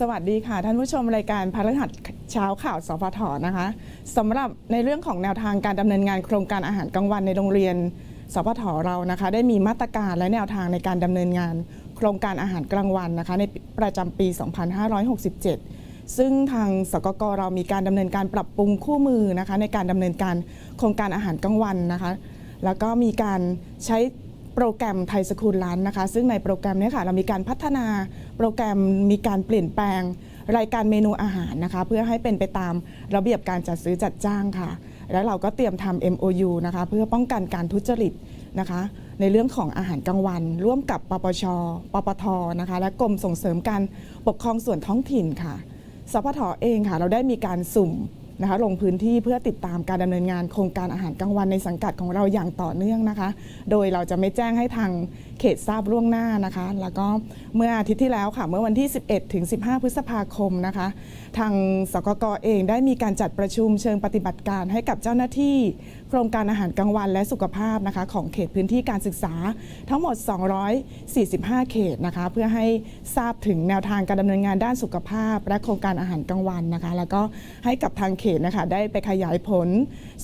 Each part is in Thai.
สวัสดีค่ะ ท่านผู้ชมรายการพฤหัสเช้าข่าวสพทนะคะสำหรับในเรื่องของแนวทางการดำเนินงานโครงการอาหารกลางวันในโรงเรียนสพทเรานะคะ ได้มีมาตรการและแนวทางในการดำเนินงาน โครงการอาหารกลางวันนะคะ ในประจำปี 2567 ซึ่งทางสกกเรามีการดำเนินการปรับปรุงคู่มือนะคะ ในการดำเนินการโครงการอาหารกลางวันนะคะ แล้วก็มีการใช้ โปรแกรมไทยสคูลลันนะคะ ซึ่งในโปรแกรมเนี้ค่ะเรามีการพัฒนาโปรแกรมมีการเปลี่ยนแปลงรายการเมนูอาหารนะคะ เพื่อให้เป็นไปตามระเบียบการจัดซื้อจัดจ้างค่ะ แล้วเราก็เตรียมทำ MOU นะคะเพื่อป้องกันการทุจริตนะคะ ในเรื่องของอาหารกลางวัน ร่วมกับปปช ปปทนะคะ และกรมส่งเสริมการปกครองส่วนท้องถิ่นค่ะสพทเองค่ะ เราได้มีการสุ่ม นะคะลงพื้นที่เพื่อติดตามการดำเนินงานโครงการอาหารกลางวันในสังกัดของเราอย่างต่อเนื่องนะคะ โดยเราจะไม่แจ้งให้ทางเขตทราบล่วงหน้านะคะ แล้วก็เมื่ออาทิตย์ที่แล้วค่ะ เมื่อวันที่ 11 ถึง 15 พฤษภาคมนะคะ ทางสกกเองได้มีการจัดประชุมเชิงปฏิบัติการให้กับเจ้าหน้าที่ โครงการอาหารกลางวันและสุขภาพนะคะของเขตพื้นที่การศึกษาทั้งหมด 245 เขตนะคะเพื่อให้ทราบถึงแนวทางการดำเนินงานด้านสุขภาพ และโครงการอาหารกลางวันนะคะ แล้วก็ให้กับทางเขตนะคะได้ไปขยายผล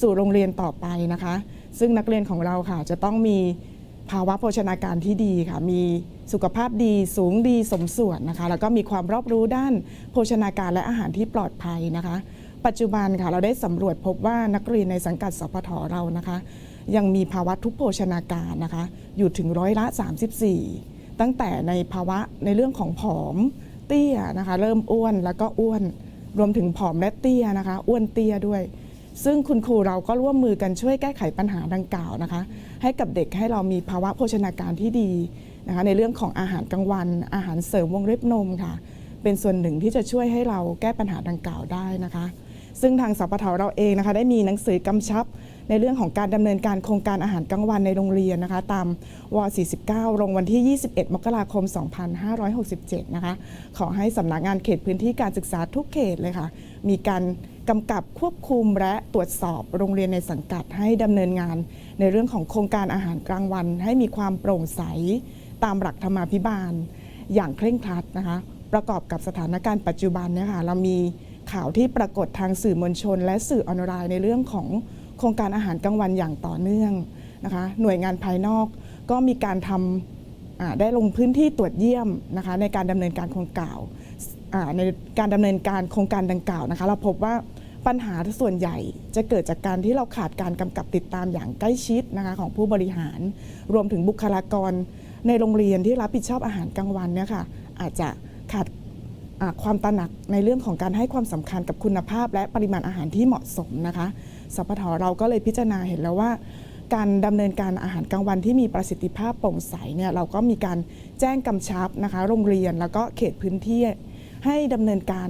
สู่โรงเรียนต่อไปนะคะ ซึ่งนักเรียนของเราค่ะจะต้องมีภาวะโภชนาการที่ดีค่ะ มีสุขภาพดีสูงดีสมส่วนนะคะ แล้วก็มีความรอบรู้ด้านโภชนาการและอาหารที่ปลอดภัยนะคะ ปัจจุบันค่ะเราได้สำรวจพบว่านักเรียนในสังกัดสพทเรานะคะ ยังมีภาวะทุพโภชนาการนะคะ อยู่ถึงร้อยละ 34 ตั้งแต่ในภาวะในเรื่องของผอมเตี้ยนะคะ เริ่มอ้วนแล้วก็อ้วน รวมถึงผอมและเตี้ยนะคะ อ้วนเตี้ยด้วย ซึ่งคุณครูเราก็ร่วมมือกันช่วยแก้ไขปัญหาดังกล่าวนะคะ ให้กับเด็กให้เรามีภาวะโภชนาการที่ดีนะคะ ในเรื่องของอาหารกลางวัน อาหารเสริมวงเล็บนมค่ะ เป็นส่วนหนึ่งที่จะช่วยให้เราแก้ปัญหาดังกล่าวได้นะคะ ซึ่งทางสปทเราเองนะคะได้มีหนังสือกำชับในเรื่องของการดำเนินการโครงการอาหารกลางวันในโรงเรียนนะคะ ตามว 49 ลงวันที่ 21 มกราคม 2567 นะคะ ขอให้สำนักงานเขตพื้นที่การศึกษาทุกเขตเลยค่ะ มีการกำกับควบคุมและตรวจสอบโรงเรียนในสังกัดให้ดำเนินงาน ในเรื่องของโครงการอาหารกลางวัน ให้มีความโปร่งใส ตามหลักธรรมาภิบาล อย่างเคร่งครัดนะคะ ประกอบกับสถานการณ์ปัจจุบันเนี่ยค่ะเรามี ข่าวที่ปรากฏทางสื่อมวลชน และสื่อออนไลน์ในเรื่องของโครงการอาหารกลางวันอย่างต่อเนื่องนะคะ หน่วยงานภายนอกก็มีการทำได้ลงพื้นที่ตรวจเยี่ยมนะคะ ในการดำเนินการโครงกล่าวในการดำเนินการโครงการดังกล่าวนะคะ เราพบว่าปัญหาส่วนใหญ่จะเกิดจากการที่เราขาดการกำกับติดตามอย่างใกล้ชิดนะคะของผู้บริหาร รวมถึงบุคลากรในโรงเรียนที่รับผิดชอบอาหารกลางวันเนี่ยค่ะอาจจะขาด ความตระหนักในเรื่องของการให้ความสำคัญกับคุณภาพ และปริมาณอาหารที่เหมาะสมนะคะสพทเราก็เลยพิจารณาเห็นแล้วว่า การดำเนินการอาหารกลางวันที่มีประสิทธิภาพโปร่งใสเนี่ยเราก็มีการแจ้งกำชับนะคะ โรงเรียนแล้วก็เขตพื้นที่ให้ดำเนินการ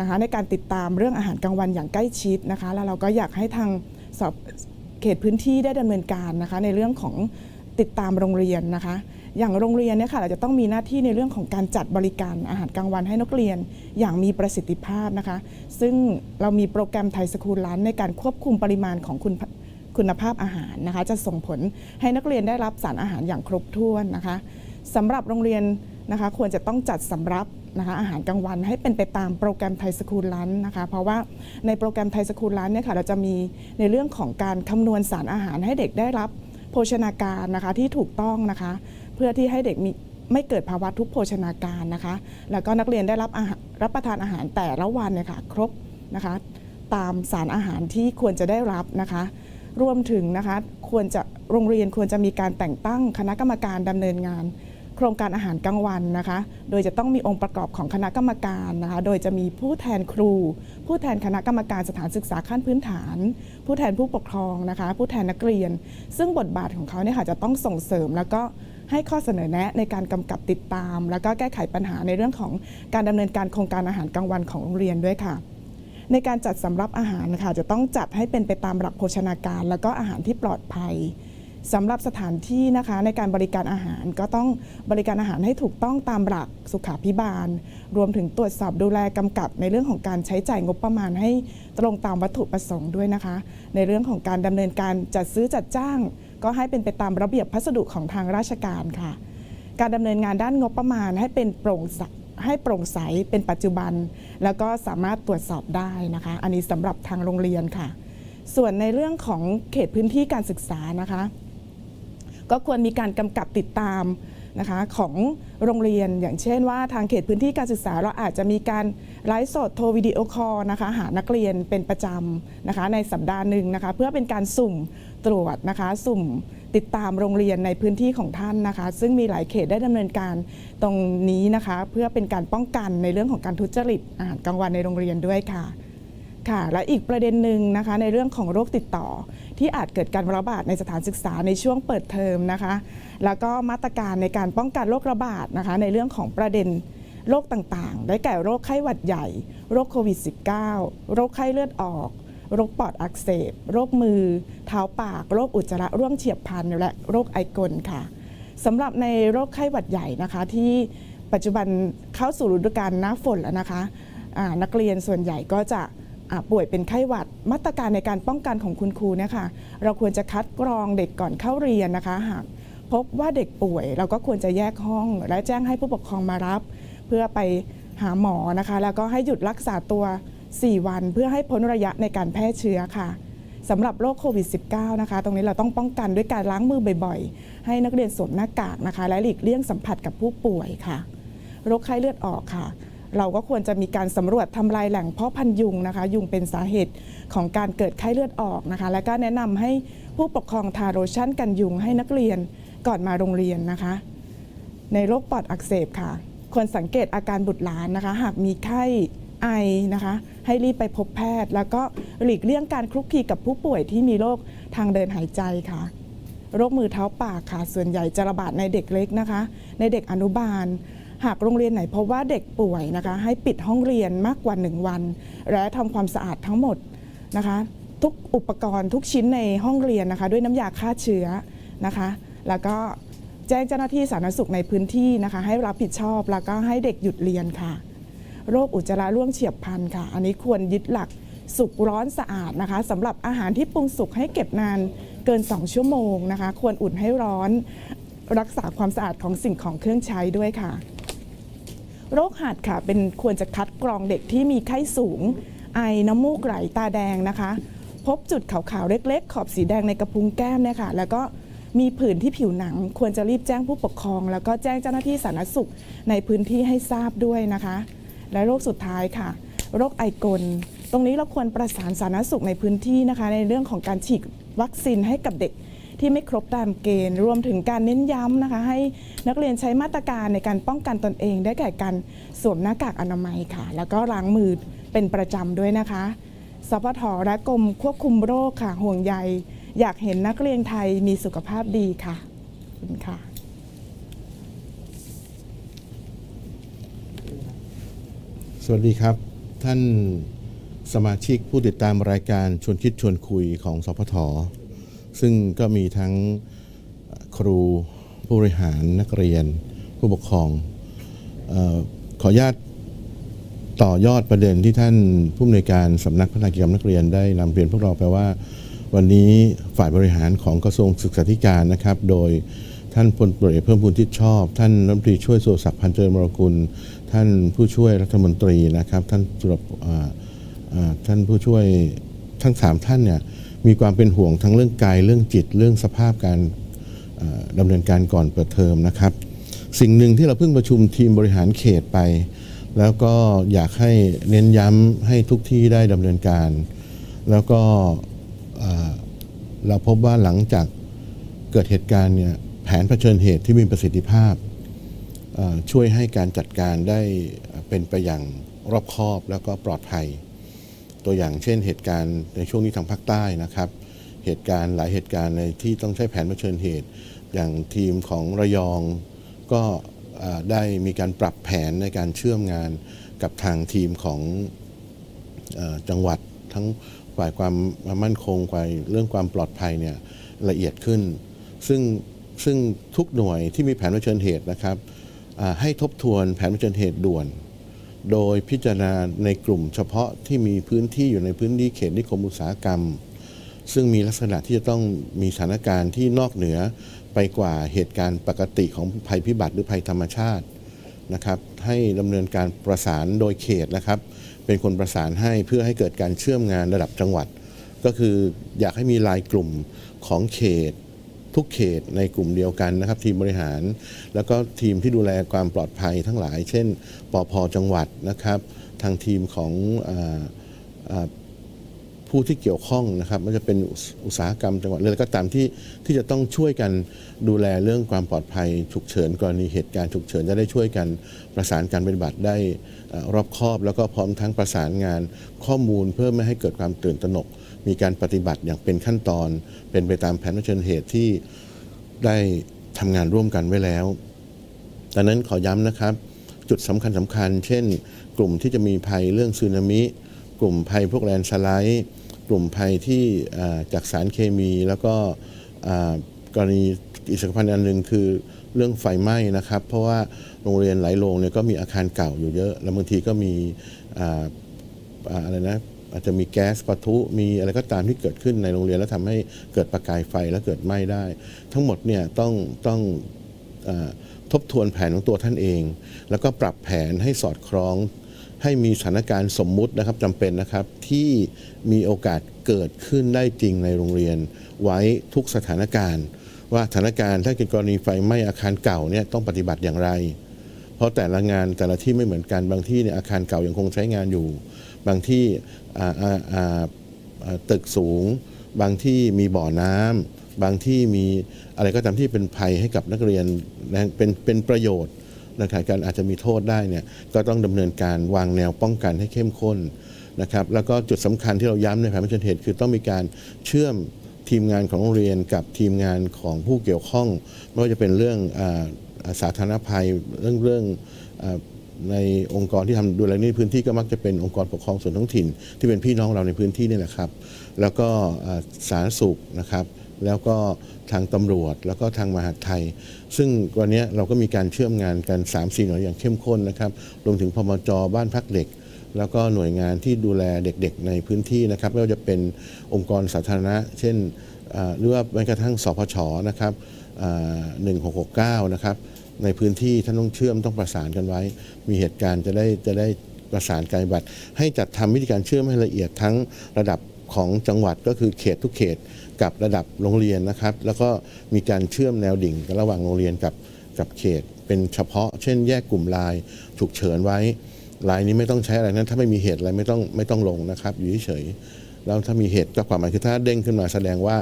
นะคะในการติดตามเรื่องอาหารกลางวันอย่างใกล้ชิดนะคะ แล้วเราก็อยากให้ทางสอบเขตพื้นที่ได้ดำเนินการนะคะ ในเรื่องของติดตามโรงเรียนนะคะ อย่างโรงเรียนเนี่ยค่ะเราจะต้องมีหน้าที่ในเรื่องของการจัดบริการอาหารกลางวันให้นักเรียนอย่างมีประสิทธิภาพนะคะ ซึ่งเรามีโปรแกรมไทยสคูลลันในการควบคุมปริมาณของคุณคุณภาพอาหารนะคะจะส่งผลให้นักเรียนได้รับสารอาหารอย่างครบถ้วนนะคะสำหรับโรงเรียนนะคะควรจะต้องจัดสำรับนะคะอาหารกลางวันให้เป็นไปตามโปรแกรมไทยสคูลลันนะคะ เพราะว่าในโปรแกรมไทยสคูลลันเนี่ยค่ะเราจะมีในเรื่องของการคำนวณสารอาหารให้เด็กได้รับโภชนาการนะคะที่ถูกต้องนะคะ เพื่อที่ให้เด็กมีไม่เกิดภาวะทุกโภชนาการนะคะ แล้วก็นักเรียนได้รับรับประทานอาหารแต่ละวันเนี่ยค่ะครบนะคะ ตามสารอาหารที่ควรจะได้รับนะคะ รวมถึงนะคะควรจะโรงเรียนควรจะมีการแต่งตั้งคณะกรรมการดำเนินงาน โครงการอาหารกลางวันนะคะ โดยจะต้องมีองค์ประกอบของคณะกรรมการนะคะ โดยจะมีผู้แทนครู ผู้แทนคณะกรรมการสถานศึกษาขั้นพื้นฐาน ผู้แทนผู้ปกครองนะคะ ผู้แทนนักเรียน ซึ่งบทบาทของเขาเนี่ยค่ะจะต้องส่งเสริมแล้วก็ ให้ข้อเสนอแนะในการกำกับติดตาม แล้วก็แก้ไขปัญหาในเรื่องของการดำเนินการโครงการอาหารกลางวันของโรงเรียนด้วยค่ะ ในการจัดสำรับอาหารนะคะจะต้องจัดให้เป็นไปตามหลักโภชนาการ แล้วก็อาหารที่ปลอดภัยสำหรับสถานที่นะคะในการบริการอาหารก็ต้องบริการอาหารให้ถูกต้องตามหลักสุขาพิบาล รวมถึงตรวจสอบดูแลกำกับในเรื่องของการใช้จ่ายงบประมาณให้ตรงตามวัตถุประสงค์ด้วยนะคะ ในเรื่องของการดำเนินการจัดซื้อจัดจ้าง ก็ให้เป็นไปตามระเบียบพัสดุของทางราชการค่ะ การดำเนินงานด้านงบประมาณให้เป็นโปร่งใสให้โปร่งใสเป็นปัจจุบัน แล้วก็สามารถตรวจสอบได้นะคะ อันนี้สำหรับทางโรงเรียนค่ะ ส่วนในเรื่องของเขตพื้นที่การศึกษานะคะ ก็ควรมีการกำกับติดตามนะคะของโรงเรียนอย่างเช่นว่าทางเขตพื้นที่การศึกษาเราอาจจะมีการไลฟ์สดโทรวิดีโอคอลนะคะหานักเรียนเป็นประจำนะคะในสัปดาห์หนึ่งนะคะเพื่อเป็นการสุ่ม ตรวจนะคะ สุ่มติดตามโรงเรียนในพื้นที่ของท่านนะคะ ซึ่งมีหลายเขตได้ดำเนินการตรงนี้นะคะ เพื่อเป็นการป้องกันในเรื่องของการทุจริตอาหารกลางวันในโรงเรียนด้วยค่ะค่ะและอีกประเด็นหนึ่งนะคะในเรื่องของโรคติดต่อ ที่อาจเกิดการระบาดในสถานศึกษาในช่วงเปิดเทอมนะคะ แล้วก็มาตรการในการป้องกันโรคระบาดนะคะ ในเรื่องของประเด็นโรคต่างๆ ได้แก่โรคไข้หวัดใหญ่ โรคโควิด -19 โรคไข้เลือดออก โรคปอดอักเสบ โรคมือ เท้าปาก โรคอุจจาระร่วงเฉียบพลันและโรคไอกลค่ะสำหรับในโรคไข้หวัดใหญ่นะคะที่ปัจจุบันเข้าสู่ฤดูกาลหน้าฝนแล้วนะคะนักเรียนส่วนใหญ่ก็จะป่วยเป็นไข้หวัดมาตรการในการป้องกันของคุณครูเนี่ยค่ะเราควรจะคัดกรองเด็กก่อนเข้าเรียนนะคะ หากพบว่าเด็กป่วย เราก็ควรจะแยกห้อง และแจ้งให้ผู้ปกครองมารับ เพื่อไปหาหมอนะคะ แล้วก็ให้หยุดรักษาตัว 4 วันเพื่อให้พ้นระยะในการแพร่เชื้อค่ะสำหรับโรคโควิด -19 นะคะ ตรงนี้เราต้องป้องกันด้วยการล้างมือบ่อยๆ ให้นักเรียนสวมหน้ากากนะคะ และหลีกเลี่ยงสัมผัสกับผู้ป่วยค่ะ โรคไข้เลือดออกค่ะ เราก็ควรจะมีการสำรวจทำลายแหล่งเพาะพันยุงนะคะ ยุงเป็นสาเหตุของการเกิดไข้เลือดออกนะคะ และก็แนะนำให้ผู้ปกครองทาโลชั่นกันยุงให้นักเรียนก่อนมาโรงเรียนนะคะ ในโรคปอดอักเสบค่ะ ควรสังเกตอาการบุตรหลานนะคะ หากมีไข้ ไอนะคะ ให้รีบไปพบแพทย์ แล้วก็หลีกเลี่ยงการคลุกคลีกับผู้ป่วยที่มีโรคทางเดินหายใจค่ะโรคมือเท้าปากค่ะ ส่วนใหญ่จะระบาดในเด็กเล็กนะคะ ในเด็กอนุบาล หากโรงเรียนไหนพบว่าเด็กป่วยนะคะ ให้ปิดห้องเรียนมากกว่า 1 วัน และทำความสะอาดทั้งหมดนะคะ ทุกอุปกรณ์ทุกชิ้นในห้องเรียนนะคะ ด้วยน้ำยาฆ่าเชื้อนะคะ แล้วก็แจ้งเจ้าหน้าที่สาธารณสุขในพื้นที่นะคะ ให้รับผิดชอบแล้วก็ให้เด็กหยุดเรียนค่ะ โรคอุจจาระร่วงเฉียบพลันค่ะ อันนี้ควรยึดหลักสุกร้อนสะอาดนะคะสำหรับอาหารที่ปรุงสุกให้เก็บนานเกิน 2 ชั่วโมงนะคะ ควรอุ่นให้ร้อน รักษาความสะอาดของสิ่งของเครื่องใช้ด้วยค่ะ โรคหัดค่ะ เป็นควรจะคัดกรองเด็กที่มีไข้สูง ไอน้ำมูกไหลตาแดงนะคะ พบจุดขาวๆ เล็กๆ ขอบสีแดงในกระพุ้งแก้มเนี่ยค่ะแล้วก็มีผื่นที่ผิวหนัง ควรจะรีบแจ้งผู้ปกครอง แล้วก็แจ้งเจ้าหน้าที่สาธารณสุขในพื้นที่ให้ทราบด้วยนะคะ และโรคสุดท้ายค่ะ โรคไอกล ตรงนี้เราควรประสานสาธารณสุขในพื้นที่นะคะ ในเรื่องของการฉีดวัคซีนให้กับเด็กที่ไม่ครบตามเกณฑ์ รวมถึงการเน้นย้ำนะคะ ให้นักเรียนใช้มาตรการในการป้องกันตนเอง ได้แก่การสวมหน้ากากอนามัยค่ะ แล้วก็ล้างมือเป็นประจำด้วยนะคะสพทและกรมควบคุมโรคค่ะห่วงใย อยากเห็นนักเรียนไทยมีสุขภาพดีค่ะขอบคุณค่ะ สวัสดีครับ ท่านสมาชิกผู้ติดตามรายการชวนคิดชวนคุยของสพทซึ่งก็มีทั้งครูผู้บริหารนักเรียน ผู้ปกครองออขออนุญาตต่อยอดประเด็นที่ท่านผู้อำนวยการสำนักพัฒนากิจกรรมนักเรียนได้นำเรียนพวกเราไปว่า วันนี้ฝ่ายบริหารของกระทรวงศึกษาธิการนะครับ โดย ท่านพลตำรวจเพิ่มพูนที่ชอบ ท่านรัฐมนตรีช่วยสุรศักดิ์พันเจริญมรกุล ท่านผู้ช่วยรัฐมนตรีนะครับ ท่านจุลอ่าอ่าท่านผู้ช่วยทั้งสามท่านเนี่ยมีความเป็นห่วงทั้งเรื่องกายเรื่องจิตเรื่องสภาพการเอ่อดำเนินการก่อนเปิดเทอมนะครับ สิ่งหนึ่งที่เราเพิ่งประชุมทีมบริหารเขตไป แล้วก็อยากให้เน้นย้ำให้ทุกที่ได้ดำเนินการ แล้วก็เราพบว่าหลังจากเกิดเหตุการณ์เนี่ย แผนเผชิญเหตุที่มีประสิทธิภาพ ช่วยให้การจัดการได้เป็นไปอย่างรอบคอบแล้วก็ปลอดภัย ตัวอย่างเช่นเหตุการณ์ในช่วงนี้ทางภาคใต้นะครับ เหตุการณ์หลายเหตุการณ์ในที่ต้องใช้แผนเผชิญเหตุ อย่างทีมของระยองก็ได้มีการปรับแผนในการเชื่อมงานกับทางทีมของอจังหวัดทั้งฝ่ายความมั่นคงฝ่ายเรื่องความปลอดภัยเนี่ยละเอียดขึ้น ซึ่ง ซึ่งทุกหน่วยที่มีแผนเผชิญเหตุนะครับให้ทบทวนแผนเผชิญเหตุด่วน โดยพิจารณาในกลุ่มเฉพาะที่มีพื้นที่อยู่ในพื้นที่เขตนิคมอุตสาหกรรม ซึ่งมีลักษณะที่จะต้องมีสถานการณ์ที่นอกเหนือไปกว่าเหตุการณ์ปกติของภัยพิบัติหรือภัยธรรมชาตินะครับให้ดำเนินการประสานโดยเขตนะครับ เป็นคนประสานให้เพื่อให้เกิดการเชื่อมงานระดับจังหวัด ก็คืออยากให้มีลายกลุ่มของเขต ทุกเขตในกลุ่มเดียวกันนะครับ ทีมบริหาร แล้วก็ทีมที่ดูแลความปลอดภัยทั้งหลาย เช่นปอพจังหวัดนะครับ ทางทีมของออผู้ที่เกี่ยวข้องนะครับม่ว่าจะเป็นอุตสาหกรรมจังหวัดเลยก็ตามที่ที่จะต้องช่วยกันดูแลเรื่องความปลอดภัยฉุกเฉินกรณีเหตุการณ์ฉุกเฉินจะได้ช่วยกันประสานการปฏิบัติได้อรอบคอบ แล้วก็พร้อมทั้งประสานงานข้อมูลเพื่อไม่ให้เกิดความตื่นตระหนก มีการปฏิบัติอย่างเป็นขั้นตอน เป็นไปตามแผนเชิญเหตุที่ได้ทำงานร่วมกันไว้แล้วดังนั้นขอย้ำนะครับ จุดสำคัญสำคัญ เช่น กลุ่มที่จะมีภัยเรื่องสึนามิ กลุ่มภัยพวกแลนสไลด์ กลุ่มภัยที่จากสารเคมี แล้วก็กรณีอีกสำคัญอันหนึ่งคือเรื่องไฟไหม้นะครับ เพราะว่าโรงเรียนหลายโรงเนี่ยก็มีอาคารเก่าอยู่เยอะ แล้วบางทีก็มีออะไรนะ อาจจะมีแก๊สปะทุมีอะไรก็ตามที่เกิดขึ้นในโรงเรียน แล้วทำให้เกิดประกายไฟและเกิดไหม้ได้ ทั้งหมดเนี่ยต้องต้องอทบทวนแผนของตัวท่านเอง แล้วก็ปรับแผนให้สอดคล้อง ให้มีสถานการณ์สมมุตินะครับจำเป็นนะครับที่มีโอกาสเกิดขึ้นได้จริงในโรงเรียน ไว้ทุกสถานการณ์ ว่าสถานการณ์ถ้าเกิดกรณีไฟไหม้อาคารเก่าเนี่ยต้องปฏิบัติอย่างไร เพราะแต่ละงานแต่ละที่ไม่เหมือนกันบางที่เนี่ยอาคารเก่ายังคงใช้งานอยู่ บางที่ตึกสูง บางที่มีบ่อน้ำบางที่มีอะไรก็ตามที่เป็นภัยให้กับนักเรียนเป็นเป็นประโยชน์นะครับการอาจจะมีโทษได้เนี่ยก็ต้องดำเนินการวางแนวป้องกันให้เข้มข้นนะครับแล้วก็จุดสำคัญที่เราย้ำในแผนพัฒนาเหตุคือต้องมีการเชื่อมทีมงานของโรงเรียนกับทีมงานของผู้เกี่ยวข้อง ไม่ว่าจะเป็นเรื่องอสาธารณภัยเรื่องเรื่อง ในองค์กรที่ทำดูแลในพื้นที่ก็มักจะเป็นองค์กรปกครองส่วนท้องถิ่น ที่เป็นพี่น้องเราในพื้นที่นี่แหละครับ แล้วก็สาธารณสุขนะครับ แล้วก็ทางตำรวจแล้วก็ทางมหาดไทย ซึ่งวันนี้เราก็มีการเชื่อมงานกัน 3 4 หน่วยอย่างเข้มข้นนะครับรวมถึงพมจบ้านพักเด็กแล้วก็หน่วยงานที่ดูแลเด็กๆในพื้นที่นะครับไม่ว่าจะเป็นองค์กรสาธารณะ เช่นหรือว่าแม้กระทั่งสพชนะครับอ่า1669 นะครับ ในพื้นที่ท่านต้องเชื่อมต้องประสานกันไว้ มีเหตุการณ์จะได้จะได้ประสานการบัติให้จัดทำวิธีการเชื่อมให้ละเอียดทั้งระดับของจังหวัดก็คือเขตทุกเขตกับระดับโรงเรียนนะครับ แล้วก็มีการเชื่อมแนวดิ่งระหว่างโรงเรียนกับกับเขต เป็นเฉพาะ เช่น แยกกลุ่มลายฉุกเฉินไว้ลายนี้ไม่ต้องใช้อะไรนั้น ถ้าไม่มีเหตุอะไรไม่ต้องไม่ต้องลงนะครับ อยู่เฉยแล้วถ้ามีเหตุก็ความหมายคือถ้าเด้งขึ้นมาแสดงว่า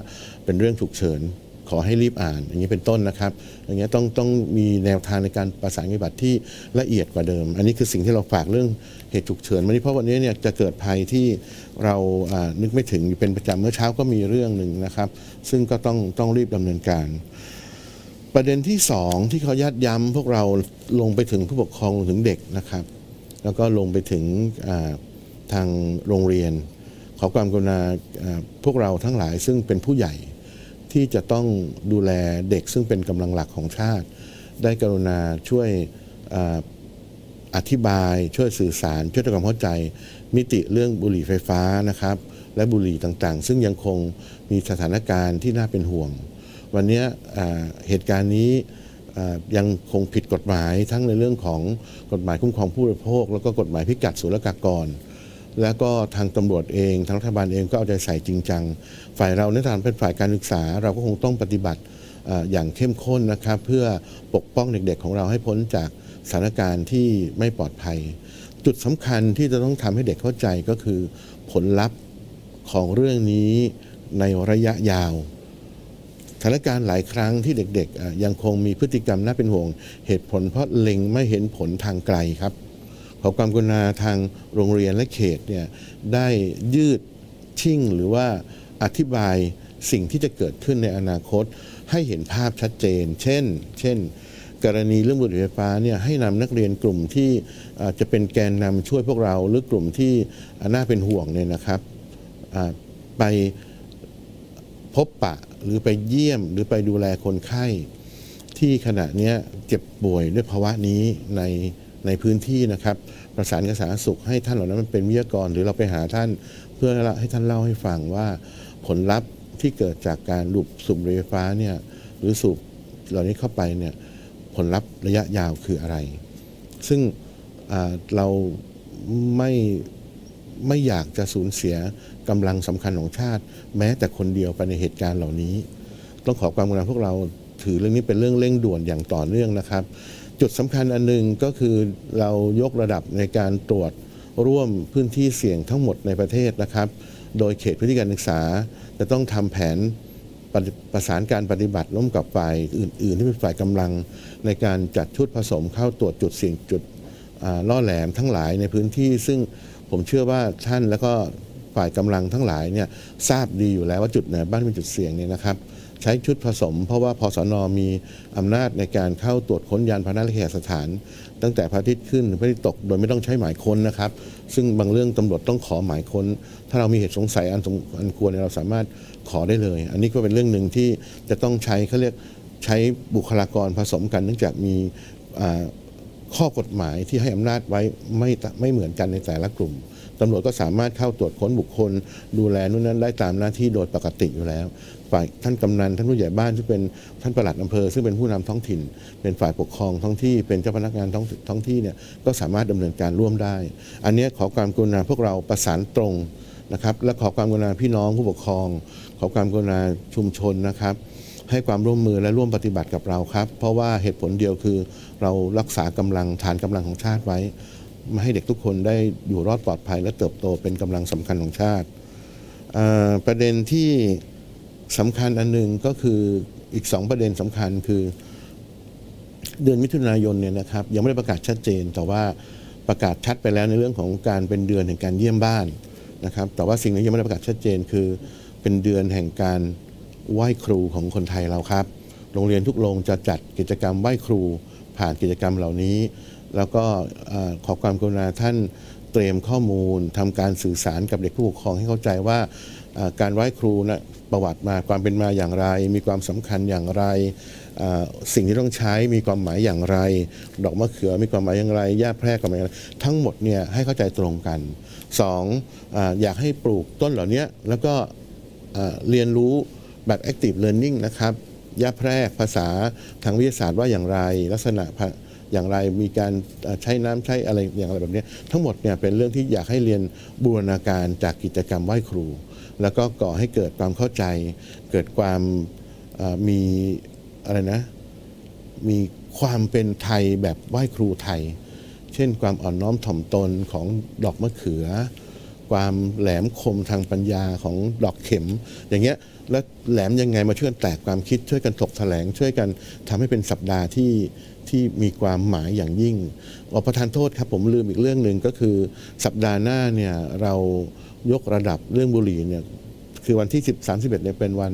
เป็นเรื่องฉุกเฉิน ขอให้รีบอ่าน อย่างนี้เป็นต้นนะครับ อย่างเงี้ยต้องต้องมีแนวทางในการประสานปฏิบัติที่ละเอียดกว่าเดิม อันนี้คือสิ่งที่เราฝากเรื่องเหตุฉุกเฉินวันนี้เพราะวันนี้เนี่ยจะเกิดภัยที่เราอ่านึกไม่ถึงเป็นประจำเมื่อเช้าก็มีเรื่องหนึ่งนะครับ ซึ่งก็ต้องต้องรีบดำเนินการประเด็นที่สองที่เขายัดย้ำพวกเราลงไปถึงผู้ปกครองลงถึงเด็กนะครับ แล้วก็ลงไปถึงทางโรงเรียน ขอความกรุณาพวกเราทั้งหลายซึ่งเป็นผู้ใหญ่ ที่จะต้องดูแลเด็กซึ่งเป็นกำลังหลักของชาติ ได้กรุณาช่วยออธิบายช่วยสื่อสาร ช่วยทำความเข้าใจ มิติเรื่องบุหรี่ไฟฟ้านะครับ และบุหรี่ต่างๆ ซึ่งยังคงมีสถานการณ์ที่น่าเป็นห่วง วันนี้เหตุการณ์นี้ยังคงผิดกฎหมายทั้งในเรื่องของกฎหมายคุ้มครองผู้บริโภค แล้วก็กฎหมายพิกัดศุลกากร แล้วก็ทางตำรวจเองทางรัฐบาลเองก็เอาใจใส่จริงจัง ฝ่ายเราในฐานเป็นฝ่ายการศึกษา เราก็คงต้องปฏิบัติอย่างเข้มข้นนะครับเพื่อปกป้องเด็กๆของเราให้พ้นจากสถานการณ์ที่ไม่ปลอดภัย จุดสำคัญที่จะต้องทำให้เด็กเข้าใจก็คือผลลัพธ์ของเรื่องนี้ในระยะยาวสถานการณ์หลายครั้งที่เด็กๆ ยังคงมีพฤติกรรมน่าเป็นห่วง เหตุผลเพราะเล็งไม่เห็นผลทางไกลครับ อความกรุณาทางโรงเรียนและเขตเนี่ยได้ยืดชิ่งหรือว่าอธิบายสิ่งที่จะเกิดขึ้นในอนาคต ให้เห็นภาพชัดเจน เช่น เช่น กรณีเรื่องบุหรี่ไฟฟ้าเนี่ยให้นำนักเรียนกลุ่มที่จะเป็นแกนนำช่วยพวกเรา หรือกลุ่มที่น่าเป็นห่วงเนี่ยนะครับไปพบปะหรือไปเยี่ยมหรือไปดูแลคนไข้ ที่ขณะเนี้ยเจ็บป่วยด้วยภาวะนี้ใน ในพื้นที่นะครับประสานกับสาธารณสุขให้ท่านเหล่านั้นมันเป็นวิทยากร หรือเราไปหาท่านเพื่อให้ท่านเล่าให้ฟังว่าผลลัพธ์ที่เกิดจากการดูดสูบบุหรี่ไฟฟ้าเนี่ยหรือสูบเหล่านี้เข้าไปเนี่ยผลลัพธ์ระยะยาวคืออะไร ซึ่งเราไม่ไม่อยากจะสูญเสียกำลังสำคัญของชาติ แม้แต่คนเดียวไปในเหตุการณ์เหล่านี้ ต้องขอความกรุณาพวกเราถือเรื่องนี้เป็นเรื่องเร่งด่วนอย่างต่อเนื่องนะครับ จุดสำคัญอันหนึงก็คือเรายกระดับในการตรวจร่วมพื้นที่เสี่ยงทั้งหมดในประเทศนะครับ โดยเขตพื้นที่การศึกษา จะต้องทำแผนปฏิประสานการปฏิบัติร่วมกับฝ่ายอื่น ๆ ที่เป็นฝ่ายกำลัง ในการจัดชุดผสมเข้าตรวจจุดเสี่ยงจุดล่อแหลมทั้งหลายในพื้นที่ ซึ่งผมเชื่อว่าท่านแล้วก็ฝ่ายกำลังทั้งหลายเนี่ยทราบดีอยู่แล้วว่าจุดไหนบ้านเป็นจุดเสี่ยงเนี่ยนะครับ ใช้ชุดผสม เพราะว่าพสนมีอำนาจในการเข้าตรวจค้นยานพาหนะและเคหสถาน ตั้งแต่พระอาทิตย์ขึ้นพระอาทิตย์ตกโดยไม่ต้องใช้หมายค้นนะครับ ซึ่งบางเรื่องตำรวจต้องขอหมายค้น ถ้าเรามีเหตุสงสัยอันสมอันควรเนี่ยเราสามารถขอได้เลย อันนี้ก็เป็นเรื่องหนึ่งที่จะต้องใช้เขาเรียกใช้บุคลากรผสมกัน เนื่องจากมีข้อกฎหมายที่ให้อำนาจไว้ไม่ไม่เหมือนกันในแต่ละกลุ่มตำรวจก็สามารถเข้าตรวจค้นบุคคล ดูแลนู่นนั้นได้ตามหน้าที่โดยปกติอยู่แล้ว ฝ่ายท่านกำนันท่านผู้ใหญ่บ้านซึ่เป็นท่านปลัดอำเภอ ซึ่งเป็นผู้นำท้องถิ่น เป็นฝ่ายปกครองท้องที่เป็นเจ้าพนักงานท้องท้องที่เนี่ยก็สามารถดำเนินการร่วมได้ อันนี้ขอความกรุณาพวกเราประสานตรงนะครับและขอความกรุณาพี่น้องผู้ปกครอง ขอความกรุณาชุมชนนะครับ ให้ความร่วมมือและร่วมปฏิบัติกับเราครับ เพราะว่าเหตุผลเดียวคือ เรารักษากำลังฐานกำลังของชาติไว้มาให้เด็กทุกคนได้อยู่รอดปลอดภัยและเติบโตเป็นกำลังสำคัญของชาติประเด็นที่ สำคัญอันหนึ่งก็คืออีกสองประเด็นสำคัญคือ เดือนมิถุนายนเนี่ยนะครับ ยังไม่ได้ประกาศชัดเจน แต่ว่าประกาศชัดไปแล้วในเรื่องของการเป็นเดือนแห่งการเยี่ยมบ้านนะครับ แต่ว่าสิ่งนี้ยังไม่ได้ประกาศชัดเจนคือเป็นเดือนแห่งการไหว้ครูของคนไทยเราครับ โรงเรียนทุกโรงจะจัดกิจกรรมไหว้ครูผ่านกิจกรรมเหล่านี้ แล้วก็ขอความกรุณาท่านเตรียมข้อมูลทำการสื่อสารกับเด็กผู้ปกครองให้เข้าใจว่า การไหว้ครูนะประวัติมาความเป็นมาอย่างไร มีความสำคัญอย่างไร สิ่งที่ต้องใช้มีความหมายอย่างไร ดอกมะเขือมีความหมายอย่างไรหญ้าแพรกความหมายอย่างไรทั้งหมดเนี่ยให้เข้าใจตรงกันสองอยากให้ปลูกต้นเหล่านี้แล้วก็เรียนรู้แบบ active learning นะครับย่าแพรกภาษาทางวิทยาศาสตร์ว่าอย่างไร ลักษณะ อย่างไรมีการใช้น้ำใช้อะไรอย่างไรแบบนี้ทั้งหมดเนี่ยเป็นเรื่องที่อยากให้เรียนบูรณาการจากกิจกรรมไหว้ครู แล้วก็ก่อให้เกิดความเข้าใจ เกิดความมีอะไรนะ มีความเป็นไทยแบบไหว้ครูไทย เช่นความอ่อนน้อมถ่อมตนของดอกมะเขือ ความแหลมคมทางปัญญาของดอกเข็ม อย่างเงี้ยแล้วแหลมยังไงมาช่วยกันแตกความคิดช่วยกันถกแถลง ช่วยกันทำให้เป็นสัปดาห์ที่ที่มีความหมายอย่างยิ่งออประทานโทษครับผมลืมอีกเรื่องหนึ่งก็คือ สัปดาห์หน้าเนี่ยเรายกระดับเรื่องบุหรี่เนี่ยคือวันที่ 10 31เนี่ยเป็นวัน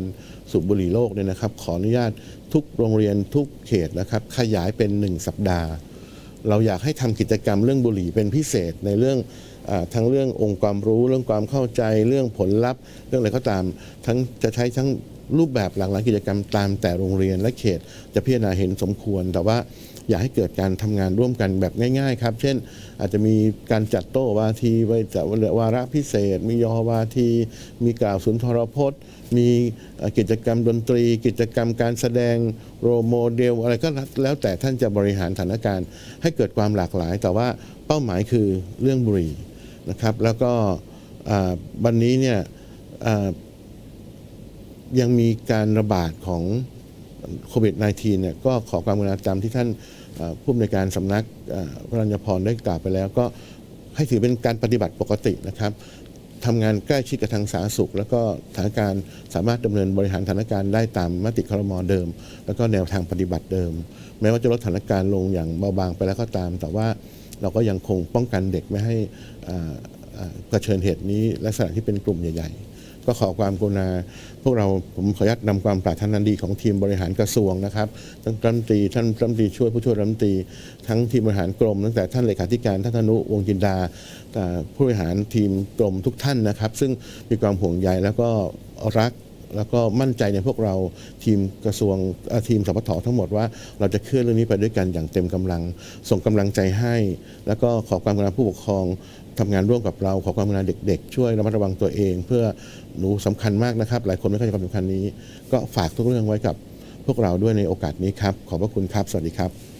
สูบบุหรี่โลกเนี่ยนะครับ ขออนุญาตทุกโรงเรียนทุกเขตนะครับ ขยายเป็น 1 สัปดาห์ เราอยากให้ทำกิจกรรมเรื่องบุหรี่เป็นพิเศษในเรื่องอทั้งเรื่ององค์ความรู้เรื่องความเข้าใจเรื่องผลลัพธ์ เรื่องอะไรก็ตาม ทั้งจะใช้ทั้งรูปแบบหลากหลายกิจกรรมตามแต่โรงเรียนและเขต จะพิจารณาเห็นสมควรแต่ว่า อยากให้เกิดการทำงานร่วมกันแบบง่ายๆครับเช่น อาจจะมีการจัดโต๊ะวาทีไว้จัดวาระพิเศษ มียอวาที มีกล่าวสุนทรพจน์ มีกิจกรรมดนตรี กิจกรรมการแสดงโรโมเดล อะไรก็แล้วแต่ท่านจะบริหารสถานการณ์ ให้เกิดความหลากหลาย แต่ว่าเป้าหมายคือเรื่องบุรีนะครับแล้วก็วันนี้เนี่ยยังมีการระบาดของ โควิด -19 เนี่ยก็ขอความกรุณาตามที่ท่านผู้อำนวยการสำนักพระรัญญพรได้กล่าวไปแล้ว ก็ให้ถือเป็นการปฏิบัติปกตินะครับทำงานใกล้ชิดกับทางสาธารณสุข แล้วก็สถานการณ์สามารถดำเนินบริหารสถานการณ์ได้ตามมติครมเดิม แล้วก็แนวทางปฏิบัติเดิม แม้ว่าจะลดสถานการณ์ลงอย่างเบาบางไปแล้วก็ตาม แต่ว่าเราก็ยังคงป้องกันเด็กไม่ให้เผชิญเหตุนี้ลักษณะที่เป็นกลุ่มใหญ่ ๆ ก็ขอความกรุณา พวกเราผมขออนุญาตนำความปรารถนาดีของทีมบริหารกระทรวงนะครับทั้งรัฐมนตรีท่านรัฐมนตรีช่วยผู้ช่วยรัฐมนตรีทั้งทีมบริหารกรม ตั้งแต่ท่านเลขาธิการท่านธนุวงจินดาอ่ผู้บริหารทีมกรมทุกท่านนะครับ ซึ่งมีความห่วงใยแล้วก็รักแล้วก็มั่นใจในพวกเราทีมกระทรวงทีมสพททั้งหมดว่าเราจะเคลื่อนเรื่องนี้ไปด้วยกันอย่างเต็มกำลัง ส่งกำลังใจให้ แล้วก็ขอความกรุณาผู้ปกครอง ทำงานร่วมกับเราขอความกรุณาเด็กๆ ช่วยระมัดระวังตัวเอง เพื่อหนูสำคัญมากนะครับ หลายคนไม่เข้าใจความสำคัญนี้ ก็ฝากทุกเรื่องไว้กับพวกเราด้วยในโอกาสนี้ครับ ขอบพระคุณครับ สวัสดีครับ